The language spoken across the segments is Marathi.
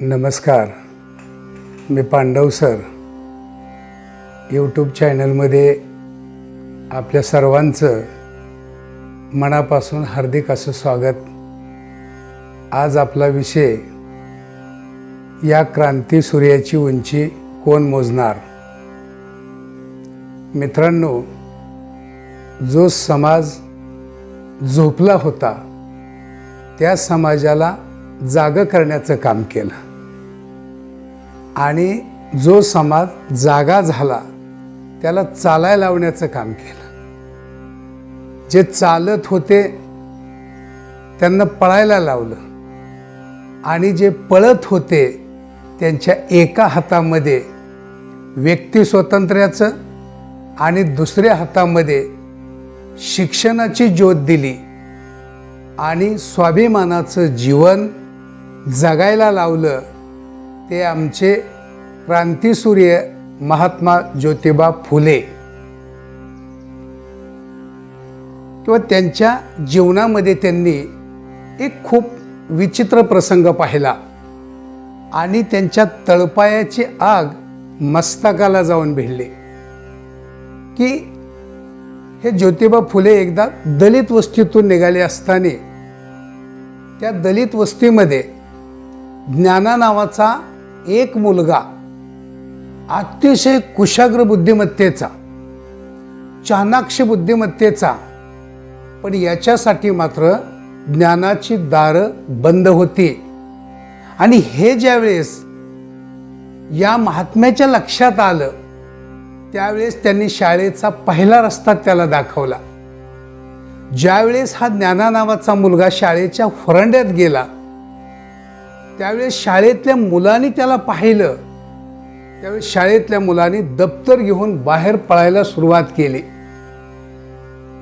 नमस्कार. मी पांडव सर. यूट्यूब चॅनलमध्ये आपल्या सर्वांचं मनापासून हार्दिक असं स्वागत. आज आपला विषय या क्रांती सूर्याची उंची कोण मोजणार? मित्रांनो जो समाज झोपला होता त्या समाजाला जागं करण्याचं काम केलं. आणि जो समाज जागा झाला त्याला चालायला लावण्याचं काम केलं. जे चालत होते त्यांना पळायला लावलं. आणि जे पळत होते त्यांच्या एका हातामध्ये व्यक्ती स्वातंत्र्याचं आणि दुसऱ्या हातामध्ये शिक्षणाची ज्योत दिली आणि स्वाभिमानाचं जीवन जगायला लावलं. ते आमचे क्रांतीसूर्य महात्मा ज्योतिबा फुले. किंवा त्यांच्या जीवनामध्ये त्यांनी एक खूप विचित्र प्रसंग पाहिला. आणि त्यांच्या तळपायाची आग मस्तकाला जाऊन भिडली. की हे ज्योतिबा फुले एकदा दलित वस्तीतून निघाले असताना त्या दलित वस्तीमध्ये ज्ञाना नावाचा एक मुलगा अतिशय कुशाग्र बुद्धिमत्तेचा चाणाक्ष बुद्धिमत्तेचा पण याच्यासाठी मात्र ज्ञानाची दारं बंद होती. आणि हे ज्यावेळेस या महात्म्याच्या लक्षात आलं त्यावेळेस त्यांनी शाळेचा पहिला रस्ता त्याला दाखवला. ज्यावेळेस हा ज्ञाना नावाचा मुलगा शाळेच्या फरंड्यात गेला त्यावेळेस शाळेतल्या मुलांनी त्याला पाहिलं. त्यावेळेस शाळेतल्या मुलांनी दप्तर घेऊन बाहेर पळायला सुरुवात केली.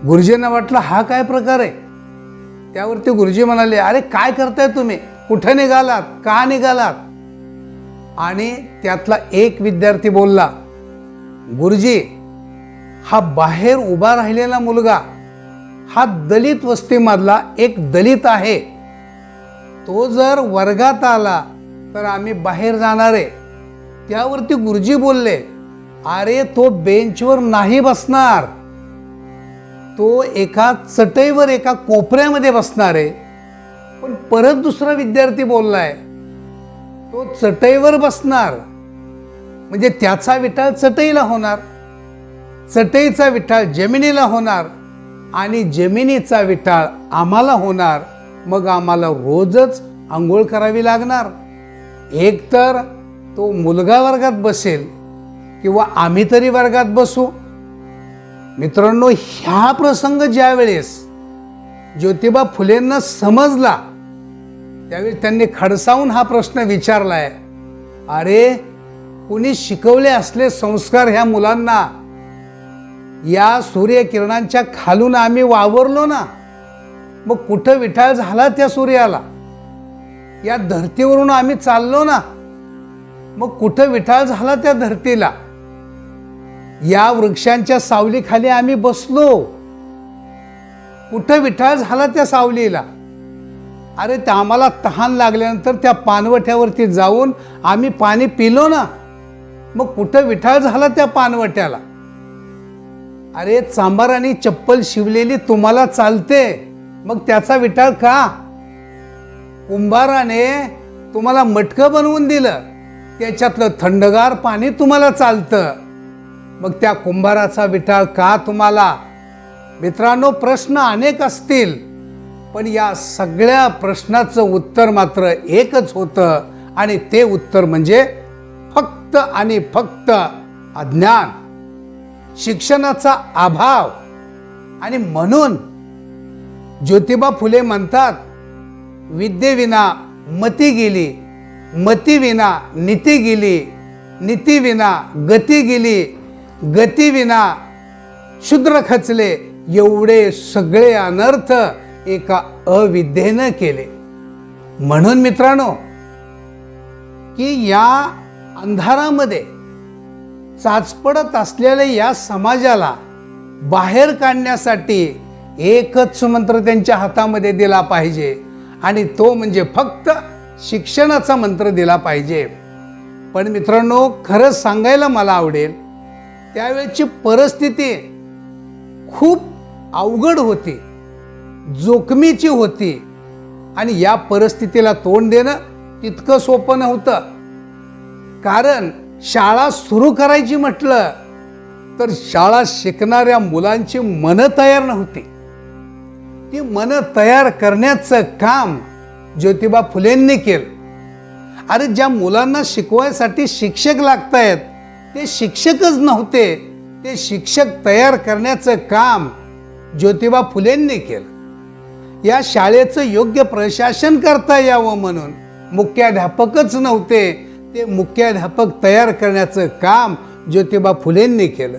गुरुजींना वाटलं हा काय प्रकार आहे? त्यावरती गुरुजी म्हणाले अरे काय करताय तुम्ही? कुठे निघालात? का निघालात? आणि त्यातला एक विद्यार्थी बोलला गुरुजी हा बाहेर उभा राहिलेला मुलगा हा दलित वस्तीमधला एक दलित आहे. तो जर वर्गात आला तर आम्ही बाहेर जाणार आहे. त्यावरती गुरुजी बोलले अरे तो बेंचवर नाही बसणार. तो एका चटईवर एका कोपऱ्यामध्ये बसणार आहे. पण परत दुसरा विद्यार्थी बोललाय तो चटईवर बसणार. म्हणजे त्याचा विठाळ चटईला होणार चटईचा विठाळ जमिनीला होणार आणि जमिनीचा विठाळ आम्हाला होणार. मग आम्हाला रोजच आंघोळ करावी लागणार. एकतर तो मुलगा वर्गात बसेल किंवा आम्ही तरी वर्गात बसू. मित्रांनो ह्या प्रसंग ज्यावेळेस ज्योतिबा फुलेंना समजला त्यावेळी त्यांनी खडसावून हा प्रश्न विचारलाय अरे कुणी शिकवले असले संस्कार ह्या मुलांना? या सूर्यकिरणांच्या खालून आम्ही वावरलो ना मग कुठं विठाळ झाला त्या सूर्याला? या धर्तीवरून आम्ही चाललो ना मग कुठं विठाळ झाला त्या धर्तीला? या वृक्षांच्या सावलीखाली आम्ही बसलो. कुठं विठाळ झाला त्या सावलीला? अरे त्या आम्हाला तहान लागल्यानंतर त्या पानवट्यावरती जाऊन आम्ही पाणी पिलो ना. मग कुठं विठाळ झाला त्या पानवट्याला अरे चांबाराने चप्पल शिवलेली तुम्हाला चालते. मग त्याचा विटाळ का? कुंभाराने तुम्हाला मटकं बनवून दिलं. त्याच्यातलं थंडगार पाणी तुम्हाला चालतं. मग त्या कुंभाराचा विटाळ का तुम्हाला? मित्रांनो प्रश्न अनेक असतील पण या सगळ्या प्रश्नाचं उत्तर मात्र एकच होतं आणि ते उत्तर म्हणजे फक्त आणि फक्त अज्ञान. शिक्षणाचा अभाव आणि म्हणून ज्योतिबा फुले म्हणतात विद्येविना मती गेली मतीविना नीती गेली नीतीविना गती गेली गतीविना शूद्र खचले एवढे सगळे अनर्थ एका अविद्येनं केले. म्हणून मित्रांनो की या अंधारामध्ये चाचपडत असलेल्या या समाजाला बाहेर काढण्यासाठी एकच मंत्र त्यांच्या हातामध्ये दिला पाहिजे. आणि तो म्हणजे फक्त शिक्षणाचा मंत्र दिला पाहिजे. पण मित्रांनो खरंच सांगायला मला आवडेल त्यावेळची परिस्थिती खूप अवघड होती जोखमीची होती. आणि या परिस्थितीला तोंड देणं तितकं सोपं नव्हतं. कारण शाळा सुरू करायची म्हटलं तर शाळा शिकणाऱ्या मुलांची मनं तयार नव्हती. ती मनं तयार करण्याचं काम ज्योतिबा फुलेंनी केलं. अरे ज्या मुलांना शिकवायसाठी शिक्षक लागत आहेत ते शिक्षकच नव्हते ते शिक्षक तयार करण्याचं काम ज्योतिबा फुलेंनी केलं. या शाळेचं योग्य प्रशासन करता यावं म्हणून मुख्याध्यापकच नव्हते ते मुख्याध्यापक तयार करण्याचं काम ज्योतिबा फुलेंनी केलं.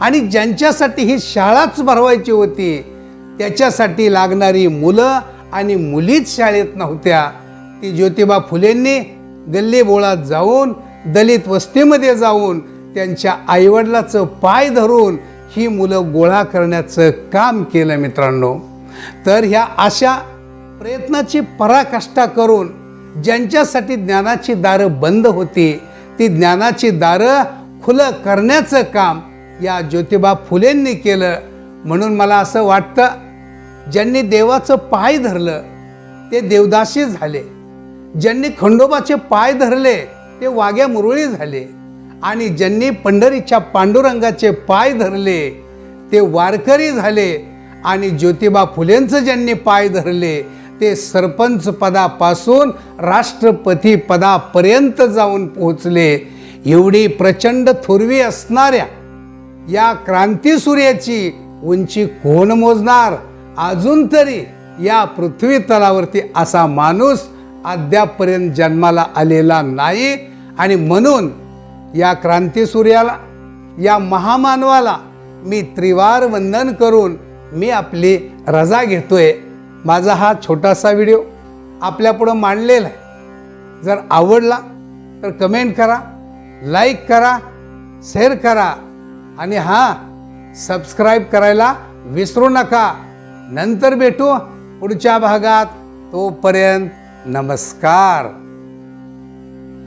आणि ज्यांच्यासाठी ही शाळाच भरवायची होती त्याच्यासाठी लागणारी मुलं आणि मुलीच शाळेत नव्हत्या. ती ज्योतिबा फुलेंनी गल्लीबोळात जाऊन दलित वस्तीमध्ये जाऊन त्यांच्या आईवडिलाचं पाय धरून ही मुलं गोळा करण्याचं काम केलं मित्रांनो. तर ह्या अशा प्रयत्नाची पराकाष्ठा करून ज्यांच्यासाठी ज्ञानाची दारं बंद होती ती ज्ञानाची दारं खुलं करण्याचं काम या ज्योतिबा फुलेंनी केलं. म्हणून मला असं वाटतं ज्यांनी देवाचं पाय धरलं ते देवदासी झाले. ज्यांनी खंडोबाचे पाय धरले ते वाग्या मुरळी झाले. आणि ज्यांनी पंढरीच्या पांडुरंगाचे पाय धरले ते वारकरी झाले. आणि ज्योतिबा फुलेंचं ज्यांनी पाय धरले ते सरपंच पदापासून राष्ट्रपती पदापर्यंत जाऊन पोहोचले. एवढी प्रचंड थोरवी असणाऱ्या या क्रांतीसूर्याची उंची कोण मोजणार? अजून तरी या पृथ्वी तलावरती असा माणूस अद्यापर्यंत जन्माला आलेला नाही. आणि म्हणून या क्रांतीसूर्याला या महामानवाला मी त्रिवार वंदन करून मी आपली रजा घेतोय. माझा हा छोटासा व्हिडिओ आपल्यापुढं मांडलेला आहे. जर आवडला तर कमेंट करा लाईक करा शेअर करा आणि हां सबस्क्राईब करायला विसरू नका. नंतर भेटू पुढच्या भागात. तोपर्यंत नमस्कार.